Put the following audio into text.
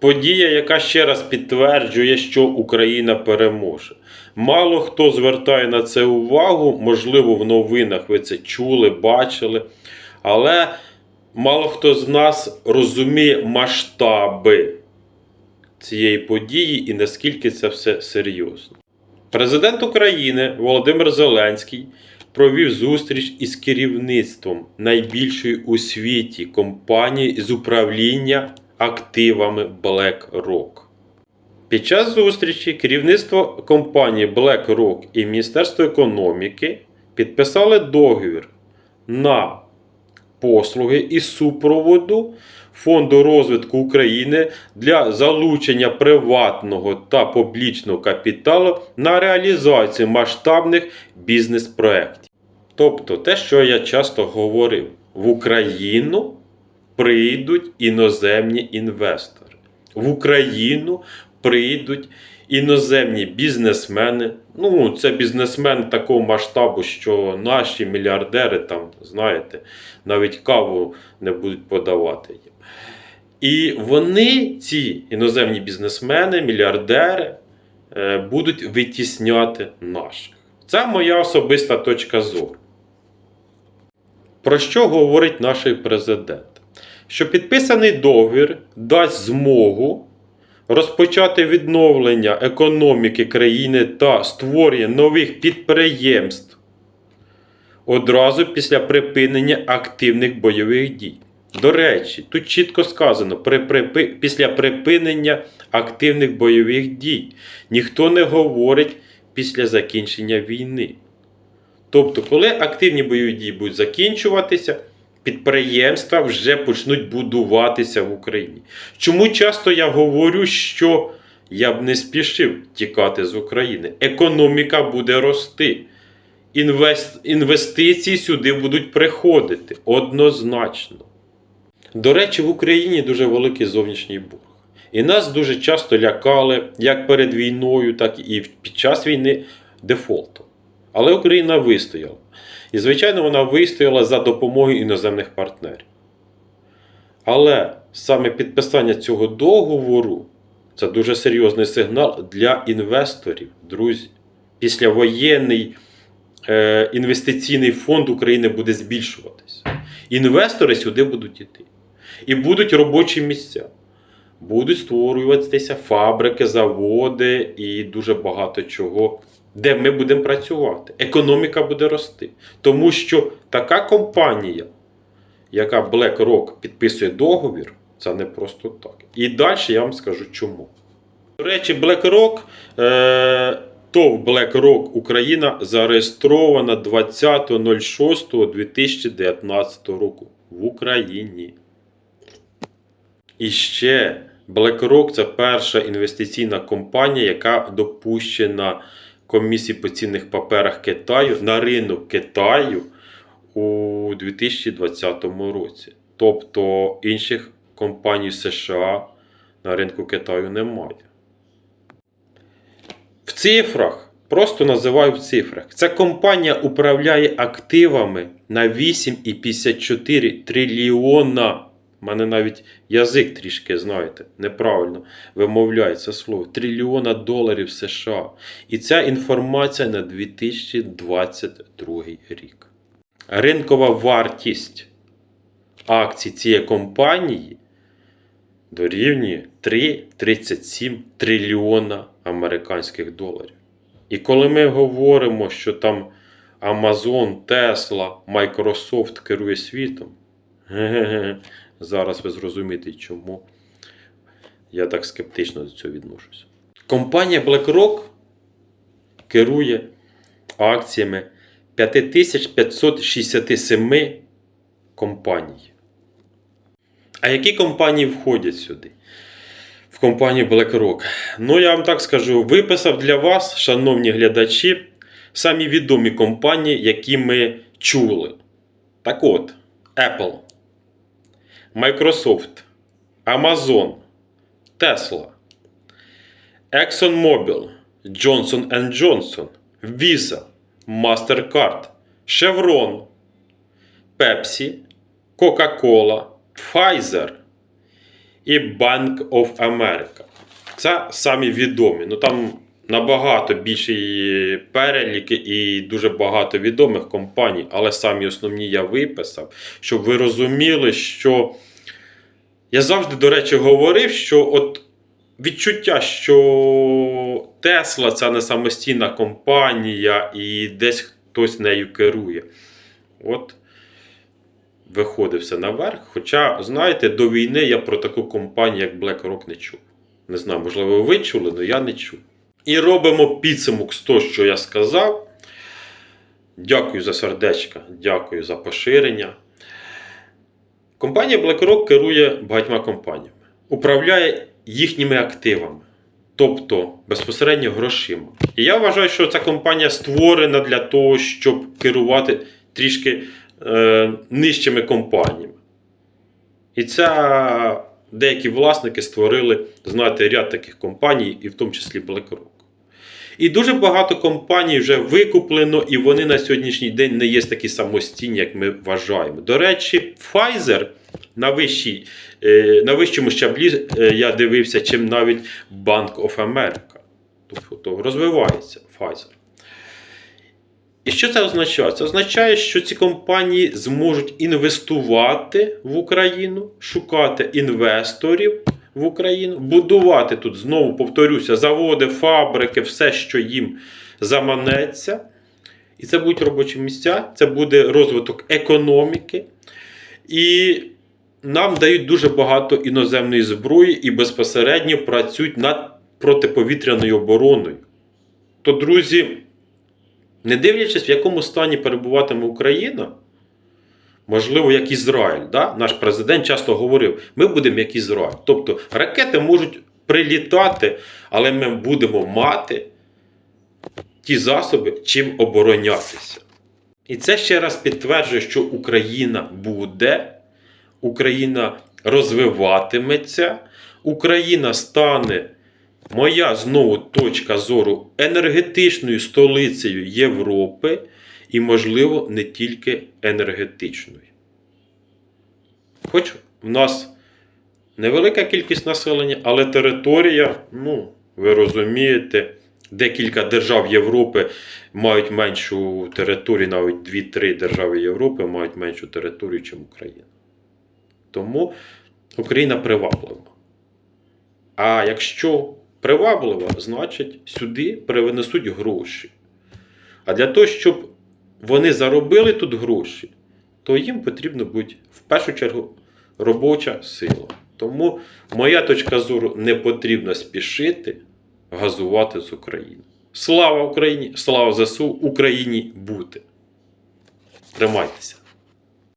Подія, яка ще раз підтверджує, що Україна переможе. Мало хто звертає на це увагу, можливо, в новинах ви це чули, бачили. Але мало хто з нас розуміє масштаби цієї події і наскільки це все серйозно. Президент України Володимир Зеленський провів зустріч із керівництвом найбільшої у світі компанії з управління активами BlackRock. Під час зустрічі керівництво компанії BlackRock і Міністерство економіки підписали договір на послуги і супроводу Фонду розвитку України для залучення приватного та публічного капіталу на реалізацію масштабних бізнес-проєктів. Тобто, те, що я часто говорив, в Україну прийдуть іноземні інвестори. В Україну прийдуть іноземні бізнесмени. Ну, це бізнесмени такого масштабу, що наші мільярдери там, знаєте, навіть каву не будуть подавати їм. І вони, ці іноземні бізнесмени, мільярдери, е, будуть витісняти наших. Це моя особиста точка зору. Про що говорить наш президент? Що підписаний договір дасть змогу розпочати відновлення економіки країни та створення нових підприємств одразу після припинення активних бойових дій. До речі, тут чітко сказано при, припи, після припинення активних бойових дій. Ніхто не говорить після закінчення війни. Тобто, коли активні бойові дії будуть закінчуватися, підприємства вже почнуть будуватися в Україні. Чому часто я говорю, що я б не спішив тікати з України? Економіка буде рости. Інвест... Інвестиції сюди будуть приходити однозначно. До речі, в Україні дуже великий зовнішній борг. І нас дуже часто лякали як перед війною, так і під час війни дефолтом. Але Україна вистояла. І, звичайно, вона вистояла за допомогою іноземних партнерів. Але саме підписання цього договору це дуже серйозний сигнал для інвесторів, друзі. Післявоєнний е, інвестиційний фонд України буде збільшуватися. Інвестори сюди будуть йти. І будуть робочі місця. Будуть створюватися фабрики, заводи і дуже багато чого, де ми будемо працювати. Економіка буде рости. Тому що така компанія, яка BlackRock підписує договір, це не просто так. І далі я вам скажу чому. До речі, BlackRock, е, ТОВ BlackRock Україна зареєстрована 20.06.2019 року в Україні. І ще BlackRock це перша інвестиційна компанія, яка допущена комісії по цінних паперах Китаю на ринок Китаю у 2020 році. Тобто інших компаній США на ринку Китаю немає. В цифрах, просто називаю в цифрах, ця компанія управляє активами на 8,54 трильйона. У мене навіть язик трішки, знаєте, неправильно вимовляє це слово. Трильйона доларів США. І ця інформація на 2022 рік. Ринкова вартість акцій цієї компанії дорівнює 3,37 трильйона американських доларів. І коли ми говоримо, що там Amazon, Tesla, Microsoft керує світом, зараз ви зрозумієте, чому я так скептично до цього відношуся. Компанія BlackRock керує акціями 5567 компаній. А які компанії входять сюди? В компанію BlackRock? Ну, я вам так скажу, виписав для вас, шановні глядачі, самі відомі компанії, які ми чули. Так от, Apple, Microsoft, Amazon, Tesla, ExxonMobil, Johnson Johnson, Visa, MasterCard, Chevron, Pepsi, Coca-Cola, Pfizer і Bank of America. Це самі відомі. Ну там набагато більший перелік і дуже багато відомих компаній, але самі основні я виписав, щоб ви розуміли, що я завжди, до речі, говорив, що от відчуття, що Тесла це не самостійна компанія і десь хтось нею керує. От виходить все наверх. Хоча, знаєте, до війни я про таку компанію, як BlackRock, не чув. Не знаю, можливо, ви чули, але я не чув. І робимо підсумок з того, що я сказав. Дякую за сердечка, дякую за поширення. Компанія BlackRock керує багатьма компаніями, управляє їхніми активами, тобто безпосередньо грошима. І я вважаю, що ця компанія створена для того, щоб керувати трішки е, нижчими компаніями. І це деякі власники створили, знаєте, ряд таких компаній, і в тому числі BlackRock. І дуже багато компаній вже викуплено, і вони на сьогоднішній день не є такі самостійні, як ми вважаємо. До речі, Pfizer на, вищій, е, на вищому щаблі е, я дивився, чим навіть Bank of America. Тобто розвивається Pfizer. І що це означає? Це означає, що ці компанії зможуть інвестувати в Україну, шукати інвесторів в Україну, будувати тут, знову повторюся, заводи, фабрики, все, що їм заманеться. І це будуть робочі місця, це буде розвиток економіки. І нам дають дуже багато іноземної зброї і безпосередньо працюють над протиповітряною обороною. То, друзі, не дивлячись, в якому стані перебуватиме Україна, можливо, як Ізраїль. Да? Наш президент часто говорив: ми будемо як Ізраїль. Тобто ракети можуть прилітати, але ми будемо мати ті засоби, чим оборонятися. І це ще раз підтверджує, що Україна буде, Україна розвиватиметься, Україна стане. Моя знову точка зору енергетичною столицею Європи і, можливо, не тільки енергетичною. Хоч в нас невелика кількість населення, але територія, ну, ви розумієте, декілька держав Європи мають меншу територію, навіть 2-3 держави Європи мають меншу територію, ніж Україна. Тому Україна приваблива. А якщо приваблива, значить сюди привнесуть гроші. А для того, щоб вони заробили тут гроші, то їм потрібно бути в першу чергу робоча сила. Тому моя точка зору не потрібно спішити газувати з України. Слава Україні! Слава ЗСУ! Україні бути! Тримайтеся!